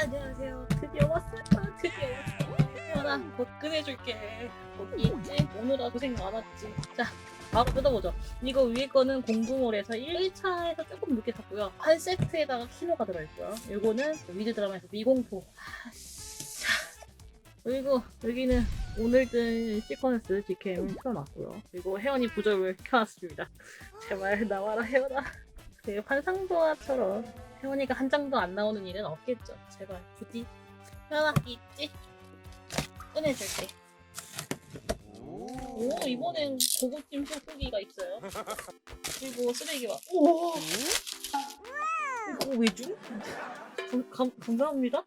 안녕하세요. 드디어 왔어요. 드디어 왔어. 태연아, 곧 꺼내줄게. 곧 있지? 오늘아 고생 많았지. 자, 바로 뜯어보죠. 이거 위에 거는 공구몰에서 1차에서 조금 늦게 샀고요. 한 세트에다가 키로가 들어있고요. 이거는 위드 드라마에서 미공포. 그리고 여기는 오늘 뜬 시퀀스 GKM을 켜놨고요. 그리고 혜원이 부적을 켜놨습니다. 제발 나와라 혜원아. 그 환상도화처럼 혜원이가 한 장도 안 나오는 일은 없겠죠. 제발 부디 혜원아 있지? 꺼내줄게. 오 이번엔 고급짐 소고기가 있어요. 그리고 쓰레기와 오. 이거 왜 줘? 감, 감, 감사합니다.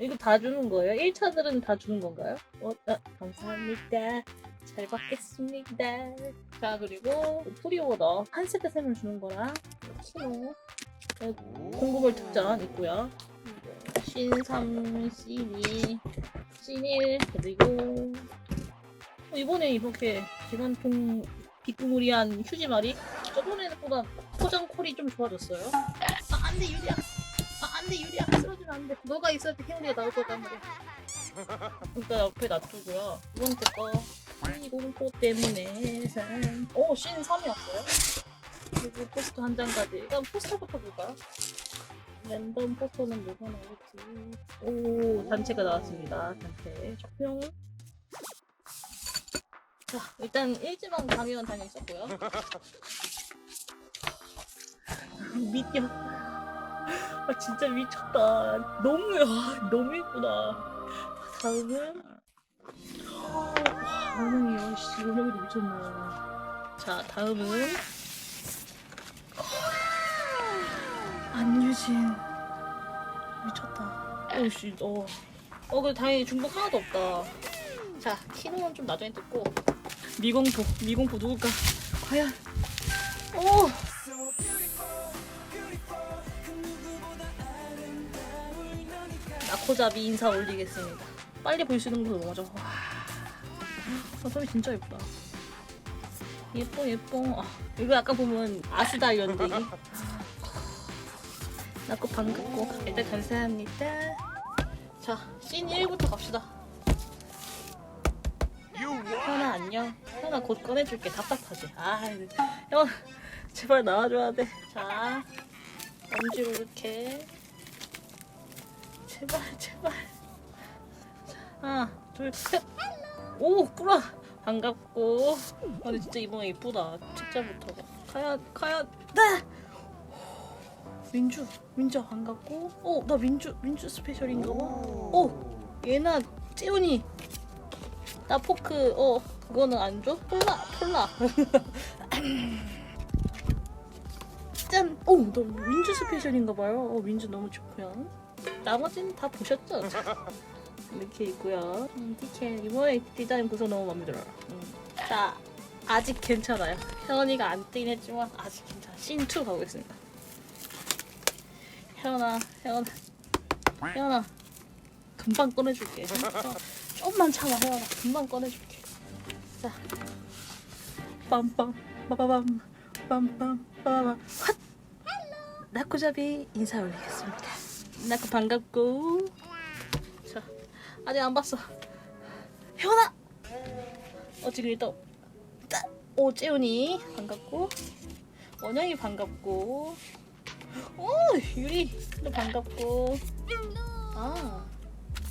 이거 다 주는 거예요? 1차들은 다 주는 건가요? 어, 아, 감사합니다. 잘 받겠습니다. 자, 그리고 프리오더 한 세트 셈을 주는 거랑 키노 공구물 특전 있고요. 신삼, C2, C1 그리고 어, 이번에 이렇게 기관통 비꾸무리한 휴지말이 저번에보다 포장 콜이 좀 좋아졌어요. 아 안돼 유리야. 아 안돼 유리야. 쓰러지면 안돼. 너가 있을 때 혜원이가 나올 거단 말이야. 그러니까 옆에 놔두고요. 두 번째 거 이 공포 때문에 산. 오, 신 3이었어요. 그리고 포스터 한 장까지. 일단 포스터부터 볼까요? 랜덤 포스터는 뭐가 나올지. 오, 단체가 나왔습니다. 단체. 적용. 자, 일단 일지방 가면 다녔었고요. 미녀. 아, 진짜 미쳤다. 너무, 아, 너무 예쁘다. 다음은. 와, 반응이야. 씨, 오늘도 미쳤네. 자, 다음은. 안유진. 미쳤다. 오씨, 어. 어, 그래, 다행히 중복 하나도 없다. 자, 키노는 좀 나중에 뜯고. 미공포, 미공포 누굴까? 과연. 오! 나코잡이 인사 올리겠습니다. 빨리 볼 수 있는 좋아. 와. 아, 소리 진짜 예쁘다. 예뻐, 예뻐. 아, 이거 약간 보면 아스다 연대기. 나코 반갑고. 일단 감사합니다. 자, 씬 1부터 갑시다. 현아 안녕. 현아 곧 꺼내줄게. 답답하지. 아, 현 제발 나와줘야 돼. 자, 엄지로 이렇게. 제발, 제발. 자, 하나, 둘, 셋. 오, 꾸라. 반갑고. 아, 근데 진짜 이번에 이쁘다. 책자부터가. 가야, 가야, 네. 민주, 민주 반갑고. 어, 나 민주, 민주 스페셜인가 봐. 오, 얘나 찌훈이. 나 포크 어 그거는 안 줘? 폴라 폴라 짠! 오! 너 민주 스페셜인가 봐요 어 민주 너무 좋고요 나머지는 다 보셨죠? 이렇게 있고요. 음, 티켓 이번에 디자인 구성 너무 마음에 들어요. 음. 자 아직 괜찮아요. 혜원이가 안 뜨긴 했지만 아직 괜찮아 씬2 가보겠습니다. 혜원아 혜원아. 혜원아 금방 꺼내줄게. 조금만 참아 혜원아. 금방 꺼내줄게. 자. 빰빰 빠바밤 빰빰 빠바밤 핫 나코잡이 인사 올리겠습니다. 나코 반갑고. 자 아직 안 봤어 혜원아 어 지금 일단 따- 오 재훈이 반갑고 원영이 반갑고 오 유리도 반갑고 아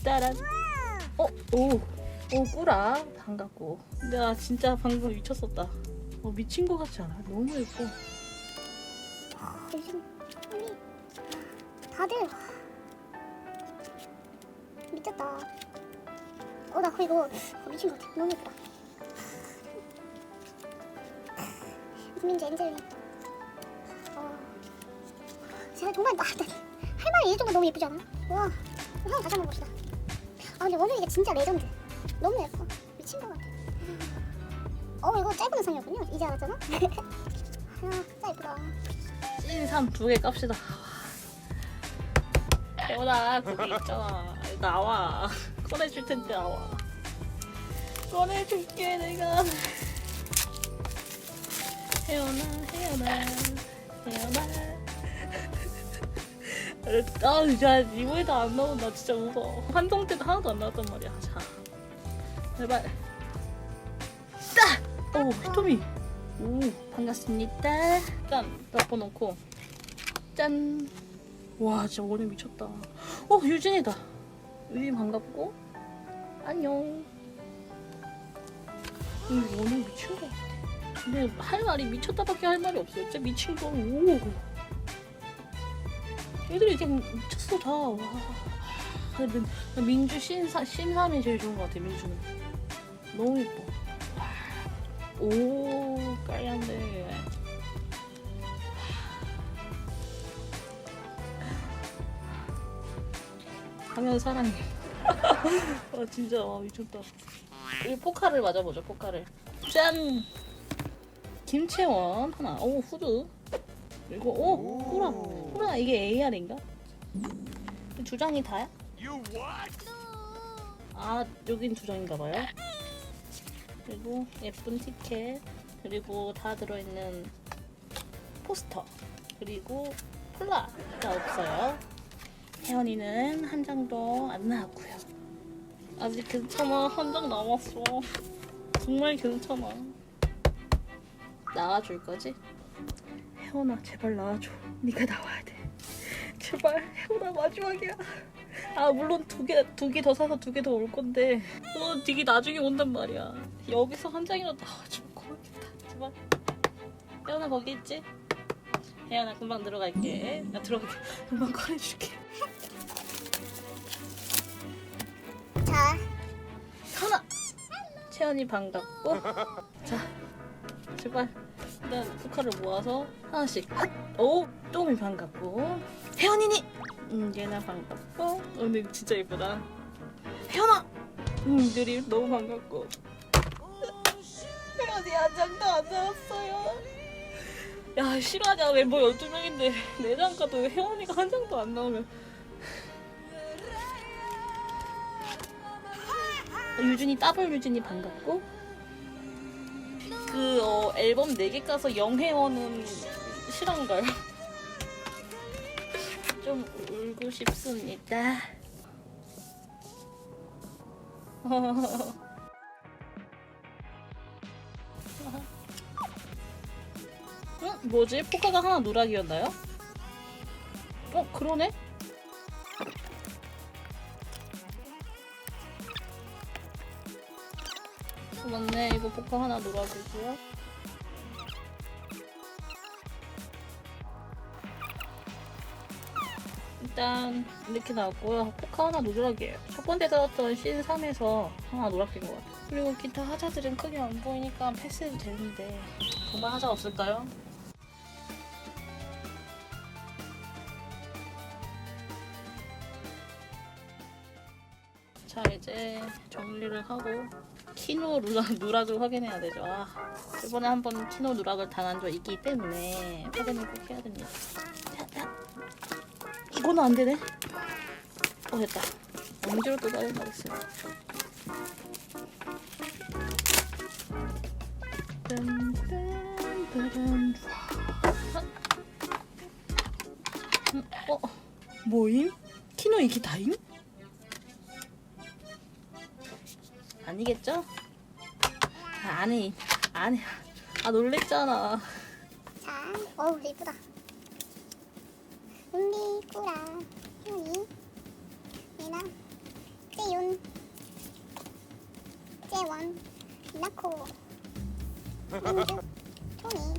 따란 어, 오, 오, 꾸라. 반갑고. 나 진짜 방금 미쳤었다. 어, 미친 것 같지 않아? 너무 예뻐. 다들 미쳤다. 어나 이거 어, 미친 것 같아. 너무 예쁘다. 민지 엔젤리. 어. 제가 정말 나, 나, 할 말이 이 정도 너무 예쁘지 않아? 와, 한번 다시 한번 봅시다. 아 근데 원영이가 진짜 레전드. 너무 예뻐. 미친 것 같아. 어 이거 짧은 의상이었군요. 이제 알았잖아. 아 진짜 예쁘다. 찐3 두 개 깝시다. 태원아, 거기 있잖아. 나와. 꺼내줄 텐데 나와. 꺼내줄게, 내가. 혜연아, 혜연아, 혜연아. 아, 진짜 이거에도 안 나온다. 진짜 무서워. 한동 때도 하나도 안 나왔단 말이야. 자, 제발. 따! 오, 히토미. 오, 반갑습니다. 짠, 덮어놓고. 짠. 와, 진짜 원래 미쳤다. 어, 유진이다. 유진 반갑고. 안녕. 이 원래 미친 거 같아. 근데 할 말이 미쳤다밖에 할 말이 없어요. 진짜 미친 거. 오. 애들이 이제 미쳤어 다. 와. 민- 민주 신사 심삼이 제일 좋은 것 같아. 민주는 너무 예뻐. 와. 오 깔렸네. 하면 사랑해. 아 진짜 와 미쳤다. 이 포카를 맞아보죠 포카를. 짠. 김채원 하나. 오 후드. 그리고 오 꾸라. 꾸라 이게 AR인가? 두 장이 다야? 아 여긴 두 장인가 봐요. 그리고 예쁜 티켓 그리고 다 들어있는 포스터 그리고 콜라가 없어요. 혜원이는 한 장도 안 나왔고요. 아직 괜찮아 한 장 남았어. 정말 괜찮아. 나와줄 거지? 혜원아 제발 나와줘. 네가 나와야 돼. 제발 혜원아 마지막이야. 아 물론 두 개 두 개 더 사서 두 개 더 올 건데 어 되게 나중에 온단 말이야 여기서 한 장이라도 나와주면 고맙겠다 제발 혜연아 거기 있지? 혜연아 금방 들어갈게 나 들어갈게 금방 꺼내줄게 채연이 반갑고. 자 제발. 일단 포카를 모아서 하나씩 오 또미 반갑고. 혜연이니! 음 얘나 반갑고. 어, 근데 진짜 예쁘다. 혜연아! 음 유리 너무 반갑고. 혜연이 한 장도 안 나왔어요. 야 실화냐? 멤버 12명인데. 4장 가도 혜원이가 한 장도 안 나오면 유준이 더블 유준이 반갑고 그 어, 앨범 4개 까서 영혜원은 실한가요? 좀 울고 싶습니다. 응? 뭐지? 포카가 하나 누락이었나요? 어, 그러네? 네. 이거 포카 하나 누락이고요. 일단 이렇게 나왔고요. 포카 하나 노드락이에요. 첫 번째 나왔던 신 3에서 하나 노락된 것 같아요. 그리고 기타 하자들은 크게 안 보이니까 패스해도 되는데 정말 하자 없을까요? 자 이제 정리를 하고 키노 누락, 누락을 확인해야 되죠. 아, 이번에 한번 키노 누락을 당한 적 있기 때문에 확인을 꼭 해야 됩니다. 이거는 안 되네. 어 됐다. 엄지로 또 다른. 딴딴따단. 음, 어 뭐임? 키노 이게 다임? 아니겠죠? 아, 아니 아니 아 놀랬잖아. 자, 어우 이쁘다. 은비, 꾸라, 효니, 예나, 재윤, 재원, 나코, 민주, 토니,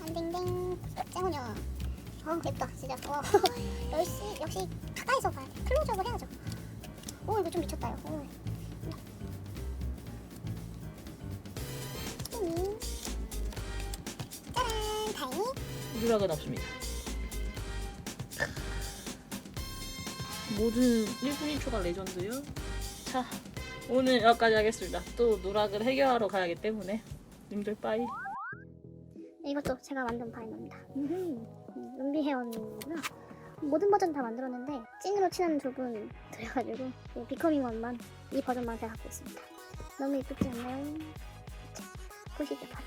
안댕댕, 짱우녀. 어우 예쁘다 진짜. 와, 역시 역시 가까이서 돼. 클로즈업을 해야죠. 오 이거 좀 미쳤다. 요 오. 토니. 짜란 다행히 누락은 없습니다. 모든 1분 1초가 레전드요. 자, 오늘 여기까지 하겠습니다. 또 누락을 해결하러 가야하기 때문에 님들 빠이. 이것도 제가 만든 바이너입니다. 음, 은비 헤어는구나. 모든 버전 다 만들었는데 찐으로 친한 두 분 들여가지고 이 비커밍 원만 이 버전만 제가 갖고 있습니다. 너무 이쁘지 않나요? 자, 보시죠 바로.